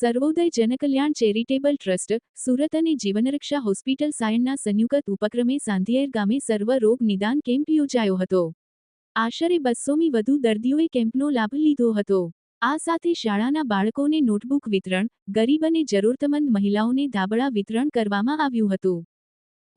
સર્વોદય Jankalyan charitable trust Surat અને Jivanraksha hospital સાયણના સંયુક્ત ઉપક્રમે સાંધિયેર ગામે સર્વ રોગ નિદાન કેમ્પ યોજાયો હતો આશરે બસોમી વધુ દર્દીઓએ કેમ્પનો લાભ લીધો હતો આ સાથે શાળાના બાળકોને નોટબુક વિતરણ ગરીબ અને જરૂરતમંદ મહિલાઓને ધાબળા વિતરણ કરવામાં આવ્યું હતું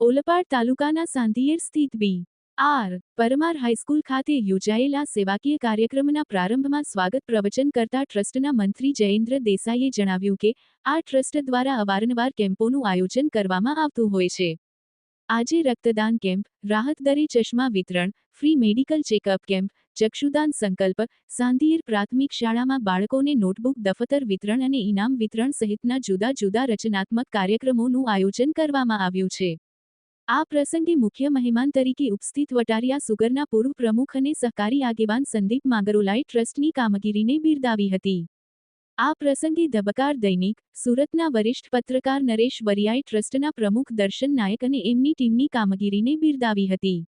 ઓલપાડ તાલુકાના સાંધિયેર સ્થિત બી આર, પરમાર હાઈસ્કૂલ ખાતે યોજાયેલા સેવાકીય કાર્યક્રમના પ્રારંભમાં સ્વાગત પ્રવચન કરતા ટ્રસ્ટના મંત્રી જયેન્દ્ર દેસાઈએ જણાવ્યું કે, આ ટ્રસ્ટ દ્વારા અવારનવાર કેમ્પોનું આયોજન કરવામાં આવતું હોય છે. આજે રક્તદાન કેમ્પ, રાહત દરે ચશ્મા વિતરણ, ફ્રી મેડિકલ ચેકઅપ કેમ્પ, ચક્ષુદાન સંકલ્પ, સાંધિયેર પ્રાથમિક શાળામાં બાળકોને નોટબુક, દફતર વિતરણ અને ઇનામ વિતરણ સહિતના જુદા જુદા રચનાત્મક કાર્યક્રમોનું આયોજન કરવામાં આવ્યું છે. આ પ્રસંગે મુખ્ય મહેમાન તરીકે ઉપસ્થિત વટારિયા સુગરના પૂર્વ પ્રમુખ અને સહકારી આગેવાન સંદીપ માંગરોલાએ ટ્રસ્ટની કામગીરીને બિરદાવી હતી. આ પ્રસંગે ધબકાર દૈનિક, સુરતના વરિષ્ઠ પત્રકાર નરેશ વરિયાએ ટ્રસ્ટના પ્રમુખ દર્શન નાયક અને એમની ટીમની કામગીરીને બિરદાવી હતી.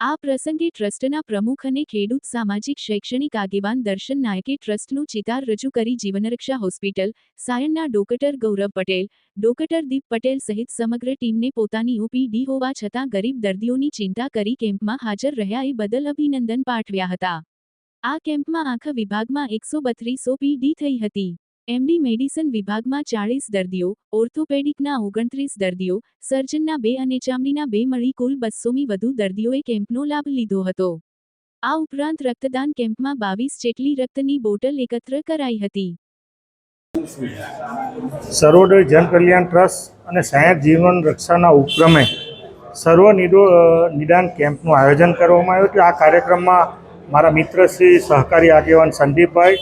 આ પ્રસંગે ટ્રસ્ટના પ્રમુખ અને ખેડૂત, સામાજિક, શૈક્ષણિક આગેવાન દર્શન નાયકે ટ્રસ્ટનું ચિતાર રજૂ કરી જીવનરક્ષા હોસ્પિટલ, સાયણના ડોકટર ગૌરવ પટેલ, ડોકટર દીપ પટેલ સહિત સમગ્ર ટીમને પોતાની ઓપીડી હોવા છતાં ગરીબ દર્દીઓની ચિંતા કરી કેમ્પમાં હાજર રહ્યા એ બદલ અભિનંદન પાઠવ્યા હતા. આ કેમ્પમાં આખા વિભાગમાં એકસો બત્રીસ ઓપીડી થઈ હતી. એમડી મેડિસિન વિભાગમાં ચાળીસ દર્દીઓ, ઓર્થોપેડિકના ઓગણત્રીસ દર્દીઓ, સર્જનના બે અને ચામડીના બે મળી કુલ બસોમી વધુ દર્દીઓએ કેમ્પનો લાભ લીધો હતો. આ ઉપરાંત રક્તદાન કેમ્પમાં બાવીસ જેટલી રક્તની બોટલ એકત્ર કરાઈ હતી. સર્વોદય જનકલ્યાણ ટ્રસ્ટ અને સાયન્સ જીવન રક્ષાના ઉપક્રમે સર્વ નિદો નિદાન કેમ્પનું આયોજન કરવામાં આવ્યું હતું. આ કાર્યક્રમમાં મારા મિત્ર શ્રી સહકારી આગેવાન સંદીપભાઈ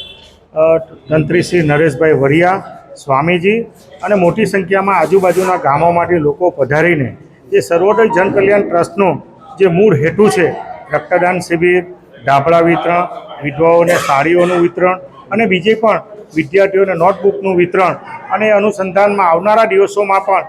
તંત્રી શ્રી નરેશભાઈ વરિયા, સ્વામીજી અને મોટી સંખ્યામાં આજુબાજુના ગામોમાંથી લોકો પધારીને જે સર્વોદય જનકલ્યાણ ટ્રસ્ટનો જે મૂળ હેતુ છે, રક્તદાન શિબિર ઢાબળા વિતરણ, વિધવાઓને સાડીઓનું વિતરણ અને બીજે પણ વિદ્યાર્થીઓને નોટબુકનું વિતરણ અને અનુસંધાનમાં આવનારા દિવસોમાં પણ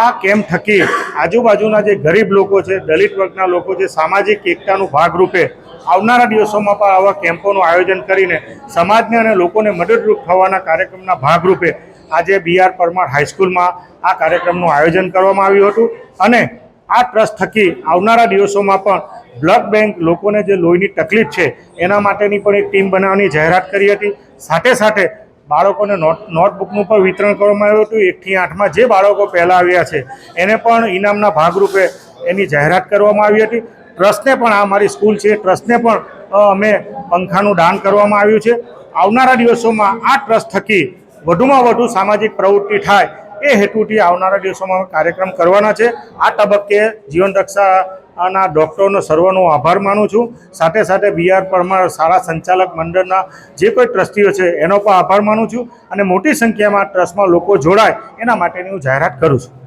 આ કેમ્પ થકી આજુબાજુના જે ગરીબ લોકો છે, દલિત વર્ગના લોકો છે, સામાજિક એકતાનું ભાગરૂપે આવનારા દિવસોમાં પણ આવા કેમ્પોનું આયોજન કરીને સમાજને અને લોકોને મદદરૂપ થવાના કાર્યક્રમના ભાગરૂપે આજે બી આર પરમાર હાઈસ્કૂલમાં આ કાર્યક્રમનું આયોજન કરવામાં આવ્યું હતું. અને આ ટ્રસ્ટ થકી આવનારા દિવસોમાં પણ બ્લડ બેંક લોકોને જે લોહીની તકલીફ છે, એના માટેની પણ એક ટીમ બનાવવાની જાહેરાત કરી હતી. સાથે સાથે બાળકોને નોટ, નોટબુકનું પણ વિતરણ કરવામાં આવ્યું હતું. એકથી આઠમાં જે બાળકો પહેલાં આવ્યા છે, એને પણ ઇનામના ભાગરૂપે એની જાહેરાત કરવામાં આવી હતી. ટ્રસ્ટને પણ આ અમારી સ્કૂલ છે, ટ્રસ્ટને પણ અમે પંખાનું દાન કરવામાં આવ્યું છે. આવનારા દિવસોમાં આ ટ્રસ્ટ થકી વધુમાં વધુ સામાજિક પ્રવૃત્તિ થાય એ હેતુથી આવનારા દિવસોમાં કાર્યક્રમ કરવાના છે. આ તબક્કે જીવન રક્ષાના ડૉક્ટરનો સર્વનો આભાર માનું છું. સાથે સાથે બીઆર પરમાર શાળા સંચાલક મંડળના જે કોઈ ટ્રસ્ટીઓ છે, એનો પણ આભાર માનું છું. અને મોટી સંખ્યામાં ટ્રસ્ટમાં લોકો જોડાય એના માટેની હું જાહેરાત કરું છું.